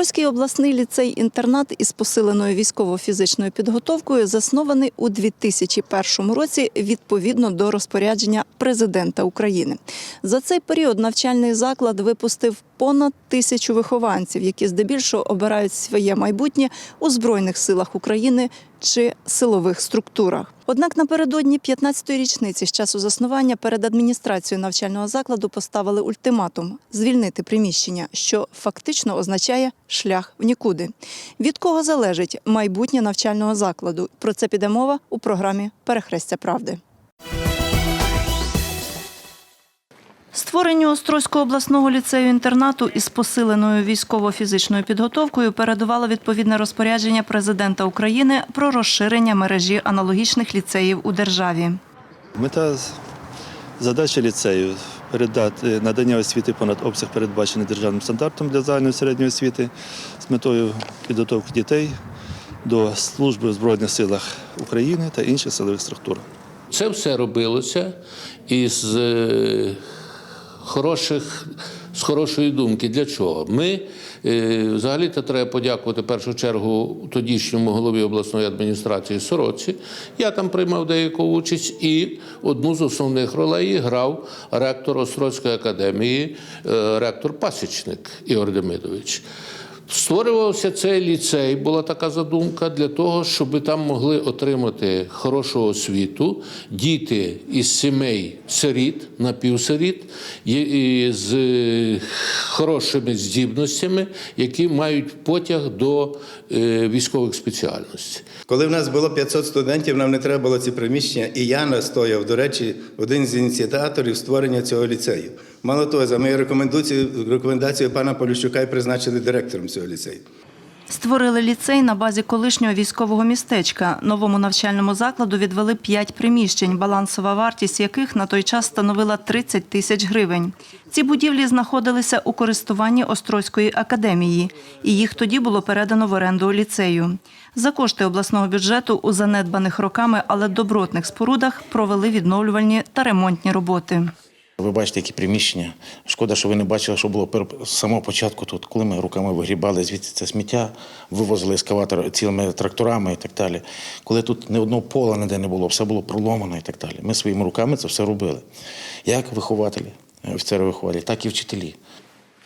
Острозький обласний ліцей-інтернат із посиленою військово-фізичною підготовкою заснований у 2001 році відповідно до розпорядження президента України. За цей період навчальний заклад випустив понад тисячу вихованців, які здебільшого обирають своє майбутнє у збройних силах України чи силових структурах. Однак напередодні 15-ї річниці з часу заснування перед адміністрацією навчального закладу поставили ультиматум звільнити приміщення, що фактично означає шлях в нікуди. Від кого залежить майбутнє навчального закладу? Про це піде мова у програмі Перехрестя правди. Створенню Острозького обласного ліцею-інтернату із посиленою військово-фізичною підготовкою передувало відповідне розпорядження президента України про розширення мережі аналогічних ліцеїв у державі. Мета задача ліцею передати надання освіти понад обсяг, передбачений державним стандартом для загальної середньої освіти з метою підготовки дітей до служби у Збройних силах України та інших силових структур. Це все робилося із е, хороших, з хорошої думки. Для чого? Ми е, взагалі-то треба подякувати в першу чергу тодішньому голові обласної адміністрації Сороці. Я там приймав деяку участь, і одну з основних ролей грав ректор Острозької академії, е, ректор Пасічник Ігор Демидович. Створювався цей ліцей, була така задумка для того, щоб там могли отримати хорошу освіту діти із сімей сиріт, напівсиріт, з е, хорошими здібностями, які мають потяг до е, військових спеціальностей. Коли в нас було 500 студентів, нам не треба було ці приміщення, і я настояв, до речі, один з ініціаторів створення цього ліцею. Мало того, за моєю рекомендацією, рекомендацією пана Поліщука й призначили директором цього ліцею. Створили ліцей на базі колишнього військового містечка. Новому навчальному закладу відвели п'ять приміщень, балансова вартість яких на той час становила 30 тисяч гривень. Ці будівлі знаходилися у користуванні Острозької академії, і їх тоді було передано в оренду ліцею. За кошти обласного бюджету у занедбаних роками, але добротних спорудах провели відновлювальні та ремонтні роботи. Ви бачите, які приміщення. Шкода, що ви не бачили, що було з самого початку тут, коли ми руками вигрібали звідси це сміття, вивозили ескаватор цілими тракторами і так далі. Коли тут ні одного пола ніде не було, все було проломано і так далі. Ми своїми руками це все робили. Як вихователі, офіцери вихователі, так і вчителі.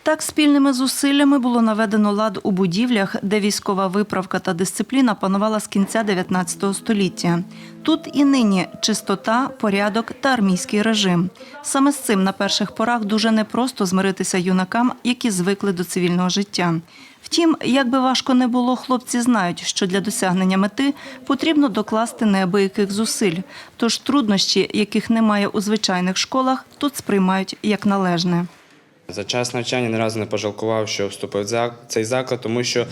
Так, спільними зусиллями було наведено лад у будівлях, де військова виправка та дисципліна панувала з кінця 19 століття. Тут і нині чистота, порядок та армійський режим. Саме з цим на перших порах дуже непросто змиритися юнакам, які звикли до цивільного життя. Втім, як би важко не було, хлопці знають, що для досягнення мети потрібно докласти неабияких зусиль. Тож труднощі, яких немає у звичайних школах, тут сприймають як належне. За час навчання ні разу не пожалкував, що вступив в цей заклад, тому що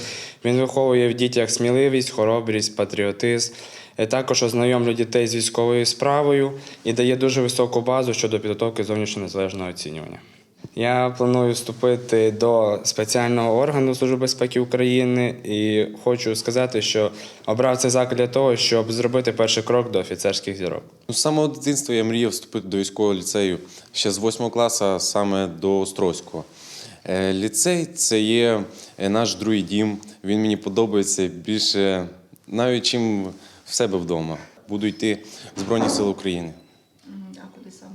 він виховує в дітях сміливість, хоробрість, патріотизм. Е, Також ознайомлює дітей з військовою справою і дає дуже високу базу щодо підготовки зовнішнього незалежного оцінювання. Я планую вступити до спеціального органу Служби безпеки України і хочу сказати, що обрав цей заклад для того, щоб зробити перший крок до офіцерських зірок. Ну, З самого дитинства я мріяв вступити до військового ліцею ще з 8 класу, саме до Острозького. Е, Ліцей це є е, наш другий дім. Він мені подобається більше навіть чим в себе вдома. Буду йти в Збройні Сили України. А куди саме?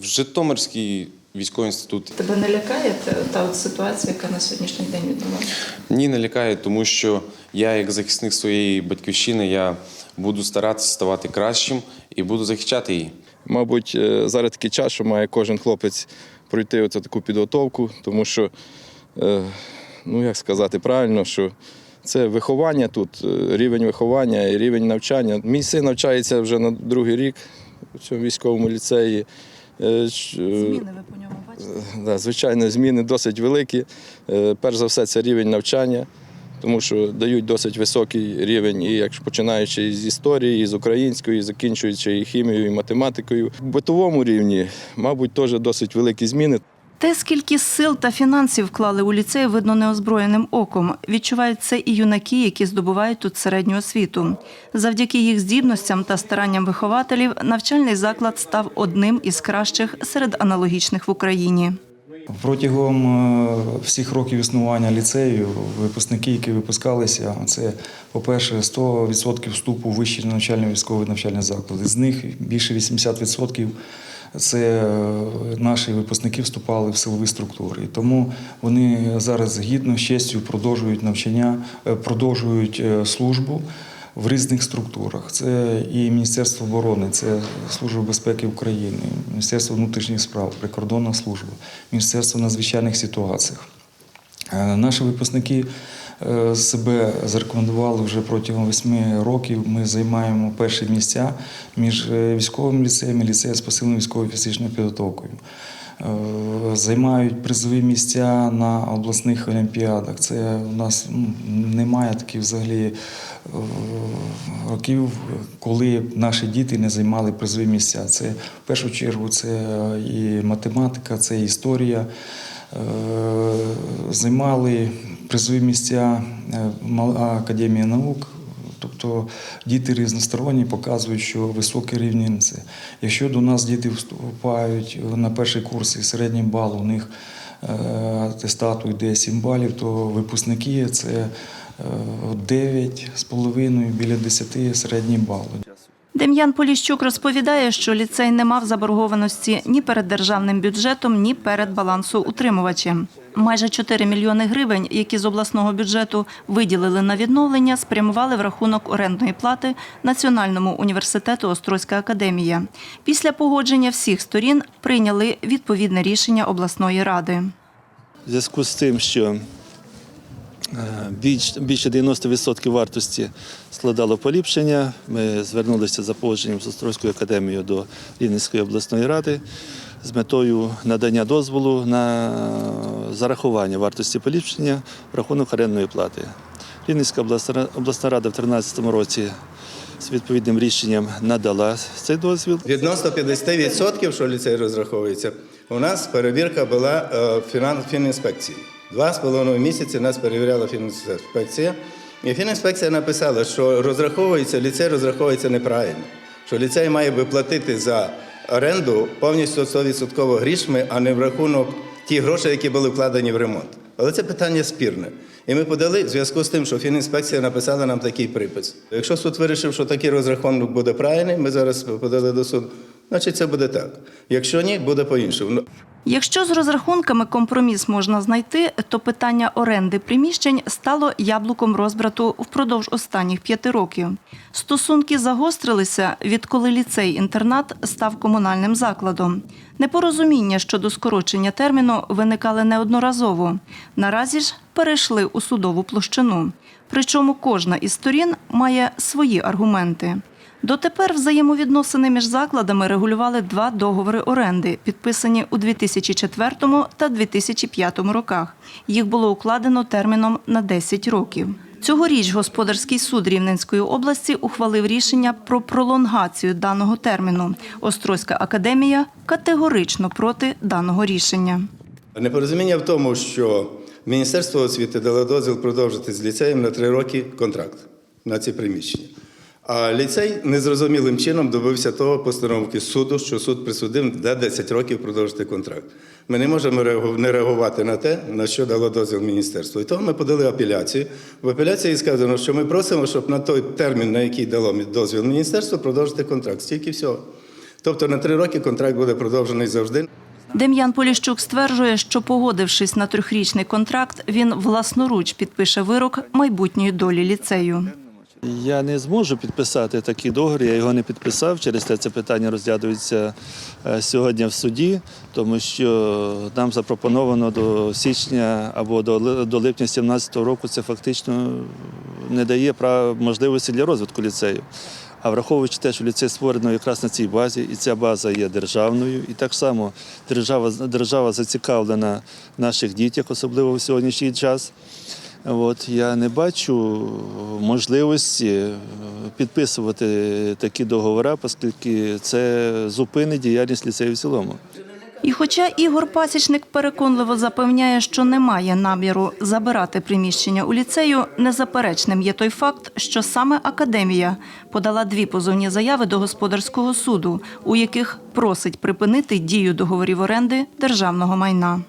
В Житомирський військовий інститут. Тебе не лякає та, от ситуація, яка на сьогоднішній день відбувається? Ні, не лякає, тому що я, як захисник своєї батьківщини, я буду старатися ставати кращим і буду захищати її. Мабуть, е, зараз такий час, що має кожен хлопець пройти оцю таку підготовку, тому що, е, ну як сказати правильно, що це виховання тут, е, рівень виховання і рівень навчання. Мій син навчається вже на другий рік у цьому військовому ліцеї. Е, е, Зміни ви по ньому бачите? Звичайно, зміни досить великі. Е, Перш за все, це рівень навчання, тому що дають досить високий рівень, і якщо починаючи з історії, і з української, і закінчуючи і хімією, і математикою. В битовому рівні, мабуть, теж досить великі зміни. Те, скільки сил та фінансів вклали у ліцей, видно неозброєним оком. Відчувають це і юнаки, які здобувають тут середню освіту. Завдяки їх здібностям та старанням вихователів навчальний заклад став одним із кращих серед аналогічних в Україні. Протягом е, всіх років існування ліцею випускники, які випускалися, це, по-перше, 100% вступу в вищі навчальні військові навчальні заклади. З них більше 80% це е, наші випускники вступали в силові структури. І тому вони зараз гідно, з честю продовжують навчання, е, продовжують е, службу в різних структурах. Це і Міністерство оборони, це Служба безпеки України, Міністерство внутрішніх справ, прикордонна служба, Міністерство надзвичайних ситуацій. Наші випускники себе зарекомендували вже протягом восьми років. Ми займаємо перші місця між е, військовим ліцеєм і ліцеєм з посиленою військовою фізичною підготовкою. Е, Займають призові місця на обласних олімпіадах. Це у нас немає таких взагалі е, років, коли наші діти не займали призові місця. Це в першу чергу це і математика, це історія. Е, Займали призові місця е, Мала Академія наук. Тобто діти різносторонні показують, що високий рівень це. Якщо до нас діти вступають на перший курс і середній бал, у них е, атестату йде 7 балів, то випускники це е, 9,5 біля 10 середній бал. Дем'ян Поліщук розповідає, що ліцей не мав заборгованості ні перед державним бюджетом, ні перед балансоутримувачем. Майже 4 мільйони гривень, які з обласного бюджету виділили на відновлення, спрямували в рахунок орендної плати Національному університету Острозька академія. Після погодження всіх сторін прийняли відповідне рішення обласної ради. Зв'язку з тим, що більше 90% вартості складало поліпшення, ми звернулися за погодженням з Острозькою академією до Рівненської обласної ради з метою надання дозволу на зарахування вартості поліпшення в рахунок орендної плати. Рівненська обласна, рада в 2013 році з відповідним рішенням надала цей дозвіл. Відносно 50%, що ліцей розраховується, у нас перевірка була е, фінан- фінінспекції. Два з половиною місяці нас перевіряла фінінспекція. І фінінспекція написала, що розраховується, ліцей розраховується неправильно. Що ліцей має би платити за оренду повністю 100% грішми, а не в рахунок ті гроші, які були вкладені в ремонт. Але це питання спірне. І ми подали в зв'язку з тим, що фінінспекція написала нам такий припис. Якщо суд вирішив, що такий розрахунок буде правильний, ми зараз подали до суду, значить це буде так. Якщо ні, буде по-іншому. Ну, Якщо з розрахунками компроміс можна знайти, то питання оренди приміщень стало яблуком розбрату впродовж останніх п'яти років. Стосунки загострилися, відколи ліцей-інтернат став комунальним закладом. Непорозуміння щодо скорочення терміну виникали неодноразово. Наразі ж перейшли у судову площину. Причому кожна із сторін має свої аргументи. Дотепер взаємовідносини між закладами регулювали два договори оренди, підписані у 2004 та 2005 роках. Їх було укладено терміном на 10 років. Цьогоріч господарський суд Рівненської області ухвалив рішення про пролонгацію даного терміну. Острозька академія категорично проти даного рішення. Непорозуміння в тому, що Міністерство освіти дало дозвіл продовжити з ліцеєм на три роки контракт на ці приміщення. А ліцей незрозумілим чином добився того постановки суду, що суд присудив на 10 років продовжити контракт. Ми не можемо не реагувати на те, на що дало дозвіл міністерство. І тому ми подали апеляцію. В апеляції сказано, що ми просимо, щоб на той термін, на який дало дозвіл міністерство, продовжити контракт. Стільки всього. Тобто на три роки контракт буде продовжений завжди. Дем'ян Поліщук стверджує, що погодившись на трьохрічний контракт, він власноруч підпише вирок майбутньої долі ліцею. Я не зможу підписати такий договір, я його не підписав. Через те це питання розглядується е, сьогодні в суді, тому що нам запропоновано до січня або до, липня 2017 року це фактично не дає прав можливості для розвитку ліцею. А враховуючи те, що ліцей створено якраз на цій базі, і ця база є державною, і так само держава, держава зацікавлена в наших дітях, особливо в сьогоднішній час. От я не бачу можливості е, підписувати такі договори, оскільки це зупинить діяльність ліцею в цілому. І хоча Ігор Пасічник переконливо запевняє, що немає наміру забирати приміщення у ліцею, незаперечним є той факт, що саме академія подала дві позовні заяви до господарського суду, у яких просить припинити дію договорів оренди державного майна.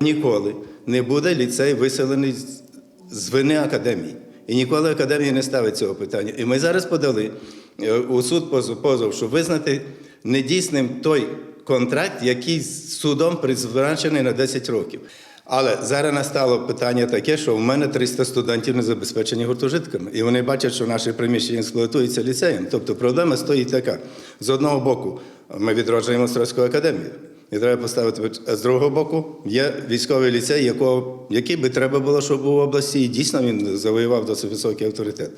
Ніколи не буде ліцей виселений з- вини академії. І ніколи академія не ставить цього питання. І ми зараз подали е, у суд позов, щоб визнати недійсним той контракт, який судом призначений на 10 років. Але зараз настало питання таке, що в мене 300 студентів не забезпечені гуртожитками, і вони бачать, що наше приміщення експлуатується ліцеєм. Тобто проблема стоїть така: з одного боку, ми відроджуємо Острозьку академію. І треба поставити а з другого боку. Є військовий ліцей, якого, який би треба було, щоб був в області, і дійсно він завоював досить високий авторитет.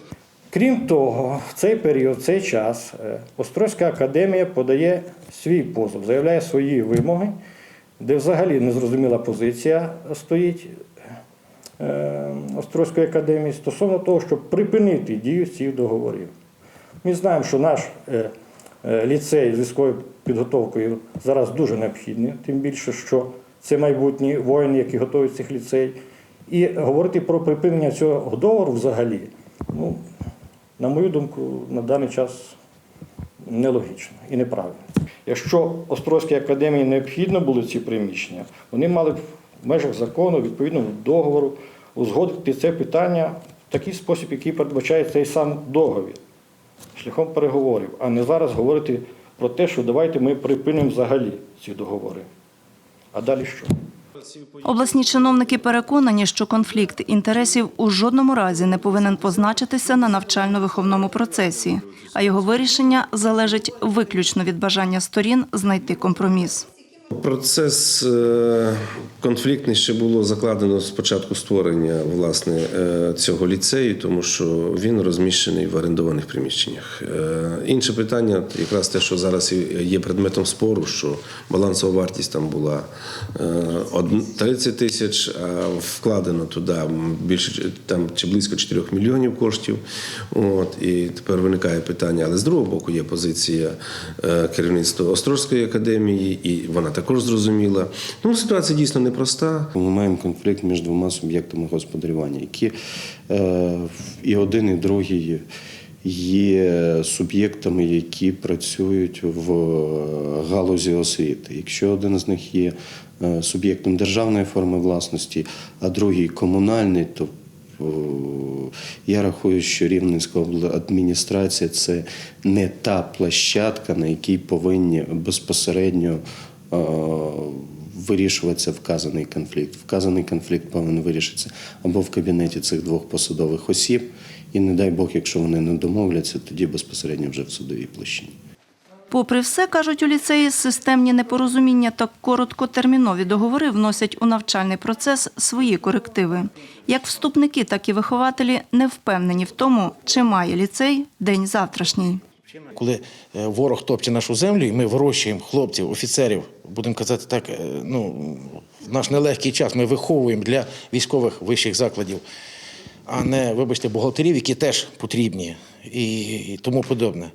Крім того, в цей період, в цей час е, Острозька академія подає свій позов, заявляє свої вимоги, де взагалі незрозуміла позиція стоїть е, Острозької академії стосовно того, щоб припинити дію цих договорів. Ми знаємо, що наш е, ліцей з військовою підготовкою зараз дуже необхідний, тим більше, що це майбутні воїни, які готують цих ліцей. І говорити про припинення цього договору взагалі, ну, на мою думку, на даний час нелогічно і неправильно. Якщо Острозькій академії необхідно були ці приміщення, вони мали б в межах закону, відповідно до договору, узгодити це питання в такий спосіб, який передбачає цей сам договір, шляхом переговорів, а не зараз говорити про те, що давайте ми припинимо взагалі ці договори. А далі що? Обласні чиновники переконані, що конфлікт інтересів у жодному разі не повинен позначитися на навчально-виховному процесі, а його вирішення залежить виключно від бажання сторін знайти компроміс. Процес е, конфліктний ще було закладено з початку створення власне е, цього ліцею, тому що він розміщений в орендованих приміщеннях. Е, Інше питання, якраз те, що зараз є предметом спору, що балансова вартість там була е, 30 тисяч, а вкладено туди більше там чи близько 4 мільйонів коштів. От і тепер виникає питання, але з другого боку є позиція керівництва Острозької академії, і вона також зрозуміла. Тому ситуація дійсно непроста. Ми маємо конфлікт між двома суб'єктами господарювання, які е, і один, і другий є суб'єктами, які працюють в галузі освіти. Якщо один з них є е, суб'єктом державної форми власності, а другий комунальний, то е, я рахую, що Рівненська адміністрація це не та площадка, на якій повинні безпосередньо е, вирішуватися вказаний конфлікт. Вказаний конфлікт повинен вирішитися або в кабінеті цих двох посадових осіб, і не дай Бог, якщо вони не домовляться, тоді безпосередньо вже в судовій площині. Попри все, кажуть у ліцеї, системні непорозуміння та короткотермінові договори вносять у навчальний процес свої корективи. Як вступники, так і вихователі не впевнені в тому, чи має ліцей день завтрашній. Коли е, ворог топче нашу землю, і ми вирощуємо хлопців, офіцерів, будемо казати так, е, ну, в наш нелегкий час ми виховуємо для військових вищих закладів, а не, вибачте, бухгалтерів, які теж потрібні і, тому подобне.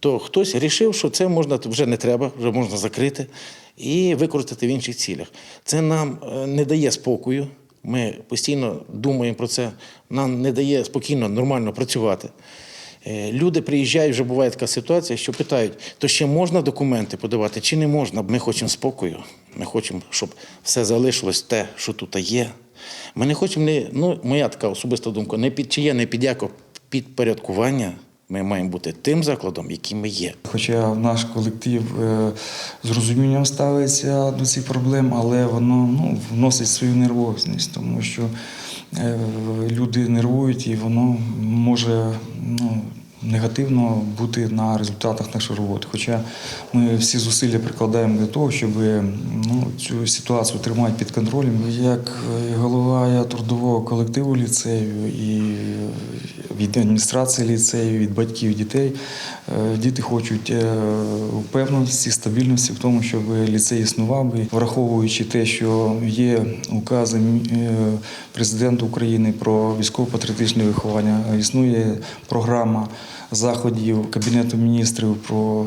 То хтось вирішив, що це можна вже не треба, вже можна закрити і використати в інших цілях. Це нам е, не дає спокою. Ми постійно думаємо про це. Нам не дає спокійно, нормально працювати. Е, Люди приїжджають, вже буває така ситуація, що питають, то ще можна документи подавати чи не можна? Ми хочемо спокою. Ми хочемо, щоб все залишилось те, що тут є. Ми не хочемо, не, ну, моя така особиста думка, не під чиє, не під яке підпорядкування. Ми маємо бути тим закладом, яким ми є. Хоча наш колектив е, з розумінням ставиться до цих проблем, але воно ну, вносить свою нервозність, тому що люди нервують і воно може ну, негативно бути на результатах нашої роботи. Хоча ми всі зусилля прикладаємо для того, щоб ну, цю ситуацію тримати під контролем. Як е, голова я трудового колективу ліцею і від адміністрації ліцею, від батьків дітей, е, діти хочуть е, впевненості, стабільності в тому, щоб ліцей існував, враховуючи те, що є укази е, президента України про військово-патріотичне виховання, існує програма заходів Кабінету міністрів про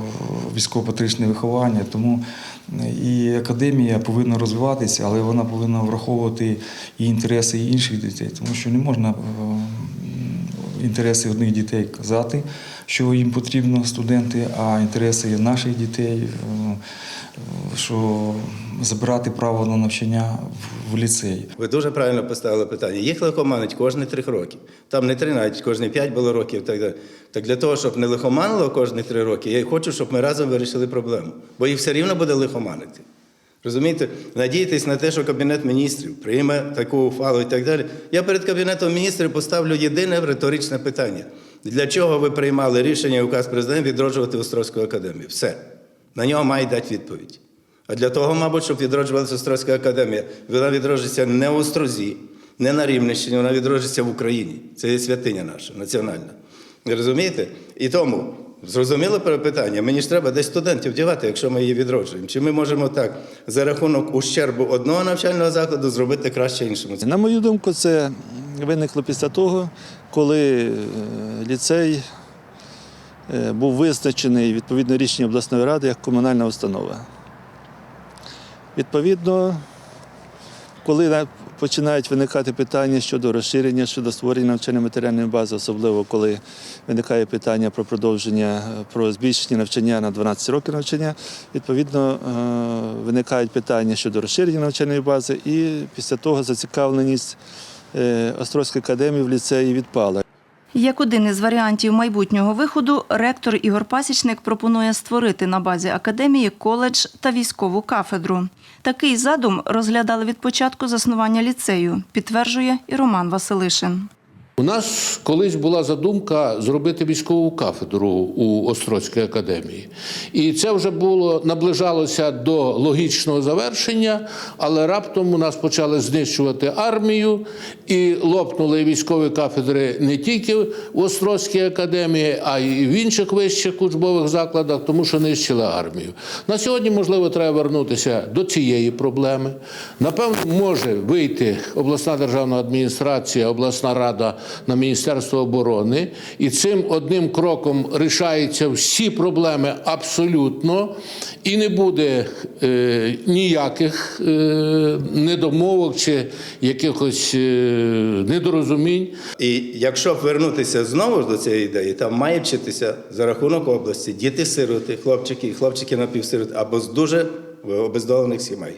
військово-патріотичне виховання. Тому і академія повинна розвиватися, але вона повинна враховувати і інтереси інших дітей, тому що не можна е, інтереси одних дітей казати, що їм потрібно студенти, а інтереси наших дітей, е, що забирати право на навчання в- ліцеї. Ви дуже правильно поставили питання. Їх лихоманить кожні три роки. Там не три, навіть кожні п'ять було років. і Так, далі. так для того, щоб не лихоманило кожні три роки, я хочу, щоб ми разом вирішили проблему. Бо їх все рівно буде лихоманити. Розумієте, надіятись на те, що Кабінет міністрів прийме таку ухвалу і так далі. Я перед Кабінетом міністрів поставлю єдине риторичне питання. Для чого ви приймали рішення і указ президента відроджувати Острозьку академію? Все. На нього має дати відповідь. А для того, мабуть, щоб відроджувалася Острозька академія, вона відроджується не в Острозі, не на Рівненщині, вона відроджується в Україні. Це є святиня наша, національна. Розумієте? І тому зрозуміло питання. Мені ж треба десь студентів дівати, якщо ми її відроджуємо. Чи ми можемо так за рахунок ущербу одного навчального закладу зробити краще іншому? На мою думку, це виникло після того, коли е, ліцей е, був визначений відповідно рішення обласної ради як комунальна установа. Відповідно, коли починають виникати питання щодо розширення, щодо створення навчально-матеріальної бази, особливо коли виникає питання про продовження, е, про збільшення навчання на 12 років навчання, відповідно е, виникають питання щодо розширення навчальної бази, і після того зацікавленість е, Острозької академії в ліцеї відпала. Як один із варіантів майбутнього виходу, ректор Ігор Пасічник пропонує створити на базі академії коледж та військову кафедру. Такий задум розглядали від початку заснування ліцею, підтверджує і Роман Василишин. У нас колись була задумка зробити військову кафедру у Острозькій академії. І це вже було наближалося до логічного завершення, але раптом у нас почали знищувати армію і лопнули військові кафедри не тільки в Острозькій академії, а й в інших вищих учбових закладах, тому що нищили армію. На сьогодні, можливо, треба вернутися до цієї проблеми. Напевно, може вийти обласна державна адміністрація, обласна рада на Міністерство оборони, і цим одним кроком рішаються всі проблеми абсолютно, і не буде е, ніяких е, недомовок чи якихось е, недорозумінь. І якщо вернутися знову ж до цієї ідеї, там має вчитися за рахунок області діти-сироти, хлопчики і хлопчики напівсироти або з дуже обездолених сімей.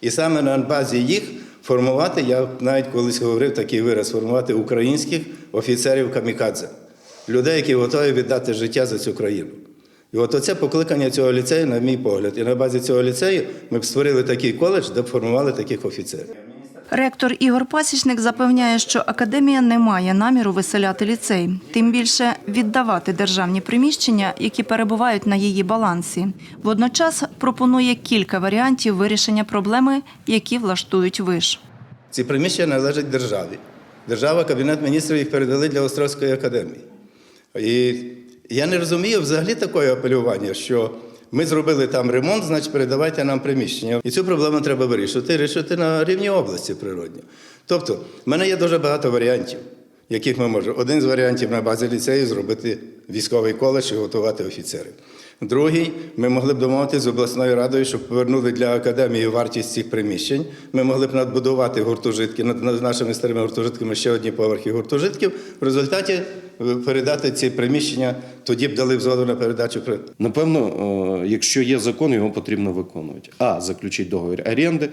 І саме на базі їх формувати, я навіть колись говорив такий вираз, формувати українських офіцерів камікадзе, людей, які готові віддати життя за цю країну. І от оце покликання цього ліцею, на мій погляд. І на базі цього ліцею ми б створили такий коледж, де б формували таких офіцерів. Ректор Ігор Пасічник запевняє, що академія не має наміру виселяти ліцей, тим більше віддавати державні приміщення, які перебувають на її балансі. Водночас пропонує кілька варіантів вирішення проблеми, які влаштують виш. Ці приміщення належать державі. Держава, Кабінет міністрів їх передали для Острозької академії. І я не розумію взагалі такого апелювання, що ми зробили там ремонт, значить передавайте нам приміщення. І цю проблему треба вирішити, рішити на рівні області природньо. Тобто, в мене є дуже багато варіантів, яких ми можемо. Один з варіантів на базі ліцею зробити військовий коледж і готувати офіцерів. Другий, ми могли б домовитися з обласною радою, щоб повернули для академії вартість цих приміщень. Ми могли б надбудувати гуртожитки над нашими старими гуртожитками ще одні поверхи гуртожитків. В результаті передати ці приміщення, тоді б дали згоду на передачу. Напевно, е, якщо є закон, його потрібно виконувати. А. Заключити договір оренди,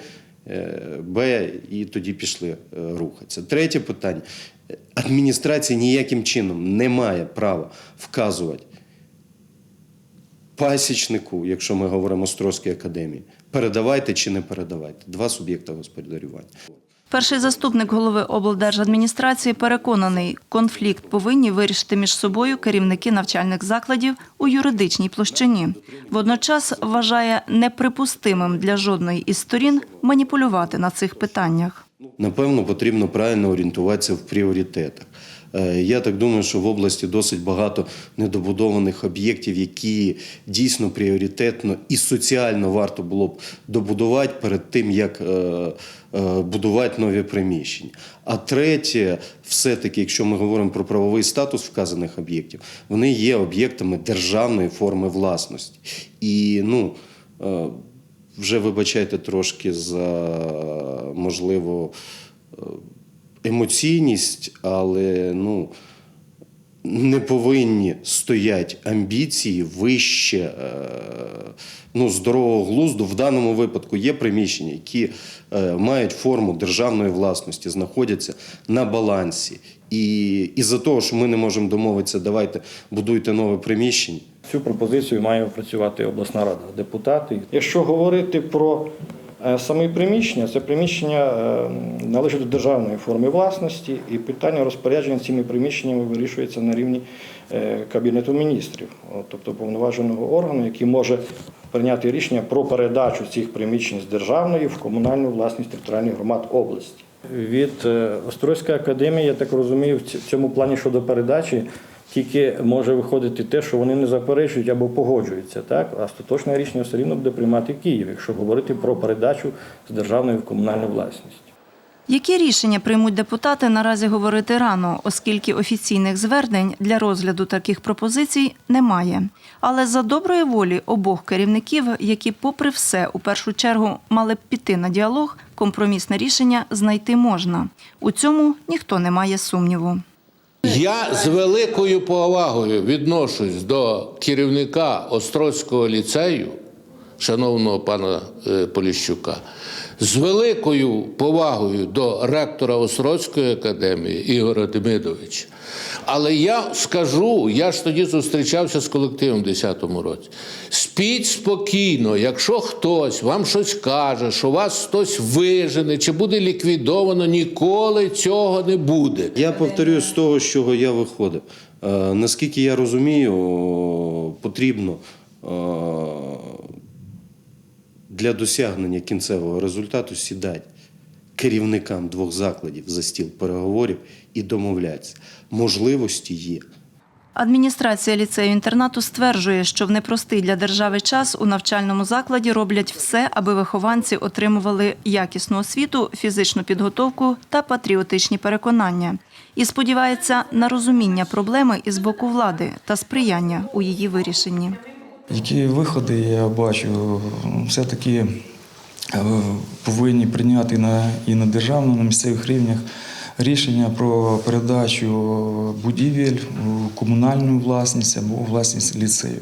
е, Б. І тоді пішли е, рухатися. Третє питання. Адміністрація ніяким чином не має права вказувати пасічнику, якщо ми говоримо Острозькій академії, передавайте чи не передавайте. Два суб'єкти господарювання. Перший заступник голови облдержадміністрації переконаний, конфлікт повинні вирішити між собою керівники навчальних закладів у юридичній площині. Водночас вважає неприпустимим для жодної із сторін маніпулювати на цих питаннях. Напевно, потрібно правильно орієнтуватися в пріоритетах. Е, Я так думаю, що в області досить багато недобудованих об'єктів, які дійсно пріоритетно і соціально варто було б добудувати перед тим, як е, е, будувати нові приміщення. А третє, все-таки, якщо ми говоримо про правовий статус вказаних об'єктів, вони є об'єктами державної форми власності. І ну. вже вибачайте трошки за можливо емоційність, але ну, не повинні стоять амбіції вище е, ну, здорового глузду. В даному випадку є приміщення, які е, мають форму державної власності, знаходяться на балансі. І із-за того, що ми не можемо домовитися, давайте будуйте нове приміщення. Цю пропозицію має опрацювати обласна рада, депутати. Якщо говорити про саме приміщення, це приміщення е, належить до державної форми власності, і питання розпорядження цими приміщеннями вирішується на рівні е, Кабінету міністрів, тобто повноваженого органу, який може прийняти рішення про передачу цих приміщень з державної в комунальну власність територіальних громад області. Від е, Острозької академії, я так розумію, в цьому плані щодо передачі тільки може виходити те, що вони не заперечують або погоджуються. Так? А остаточне рішення все рівно буде приймати Київ, якщо говорити про передачу з державної в комунальну власність. Які рішення приймуть депутати, наразі говорити рано, оскільки офіційних звернень для розгляду таких пропозицій немає. Але за доброї волі обох керівників, які, попри все, у першу чергу мали б піти на діалог, компромісне рішення знайти можна. У цьому ніхто не має сумніву. Я з великою повагою відношусь до керівника Острозького ліцею, шановного пана е, Поліщука, з великою повагою до ректора Острозької академії Ігоря Демидовича. Але я скажу, я ж тоді зустрічався з колективом у 2010 році. Спіть спокійно, якщо хтось вам щось каже, що вас хтось вижене чи буде ліквідовано, ніколи цього не буде. Я повторюю з того, з чого я виходив. Е, Наскільки я розумію, потрібно е, для досягнення кінцевого результату сідати керівникам двох закладів за стіл переговорів і домовлятися. Можливості є. Адміністрація ліцею-інтернату стверджує, що в непростий для держави час у навчальному закладі роблять все, аби вихованці отримували якісну освіту, фізичну підготовку та патріотичні переконання. І сподівається на розуміння проблеми із боку влади та сприяння у її вирішенні. Які виходи я бачу, все-таки е, повинні прийняти на, і на державному, на місцевих рівнях рішення про передачу будівель у комунальну власність або власність ліцею.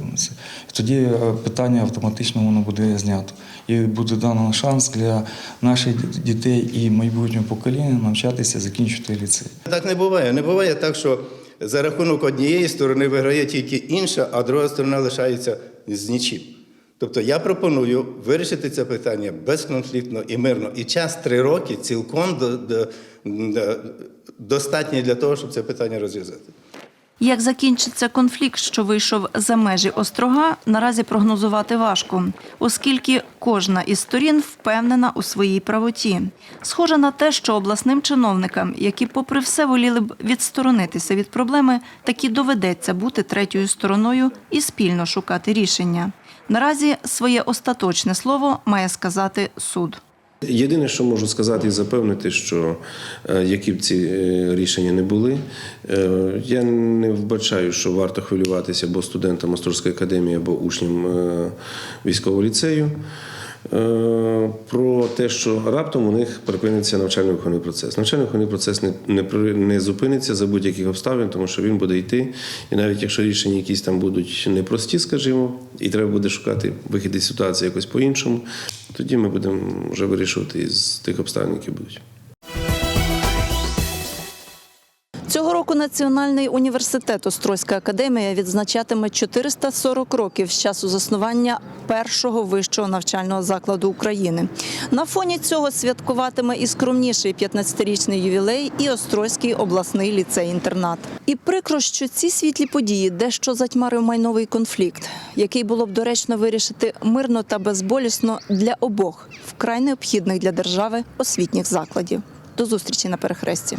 Тоді е, питання автоматично воно буде знято. І буде дано шанс для наших дітей і майбутнього покоління навчатися, закінчити ліцей. Так не буває. Не буває так, що за рахунок однієї сторони виграє тільки інша, а друга сторона лишається з нічим. Тобто я пропоную вирішити це питання безконфліктно і мирно. І час три роки цілком до, до, до, достатній для того, щоб це питання розв'язати. Як закінчиться конфлікт, що вийшов за межі острога, наразі прогнозувати важко, оскільки кожна із сторін впевнена у своїй правоті. Схоже на те, що обласним чиновникам, які, попри все, воліли б відсторонитися від проблеми, таки доведеться бути третьою стороною і спільно шукати рішення. Наразі своє остаточне слово має сказати суд. Єдине, що можу сказати і запевнити, що е, які б ці е, рішення не були, е, я не вбачаю, що варто хвилюватися або студентам Острозької академії, або учням військового ліцею. Е, Про те, що раптом у них припиниться навчально-виховний процес. Навчально-виховний процес не, не, не зупиниться за будь-яких обставин, тому що він буде йти. І навіть якщо рішення якісь там будуть непрості, скажімо, і треба буде шукати вихід із ситуації якось по-іншому, тоді ми будемо вже вирішувати із тих обставин, які будуть. Цього року Національний університет Острозька академія відзначатиме 440 років з часу заснування першого вищого навчального закладу України. На фоні цього святкуватиме і скромніший 15-річний ювілей, і Острозький обласний ліцей-інтернат. І прикро, що ці світлі події дещо затьмарив майновий конфлікт, який було б доречно вирішити мирно та безболісно для обох вкрай необхідних для держави освітніх закладів. До зустрічі на перехресті.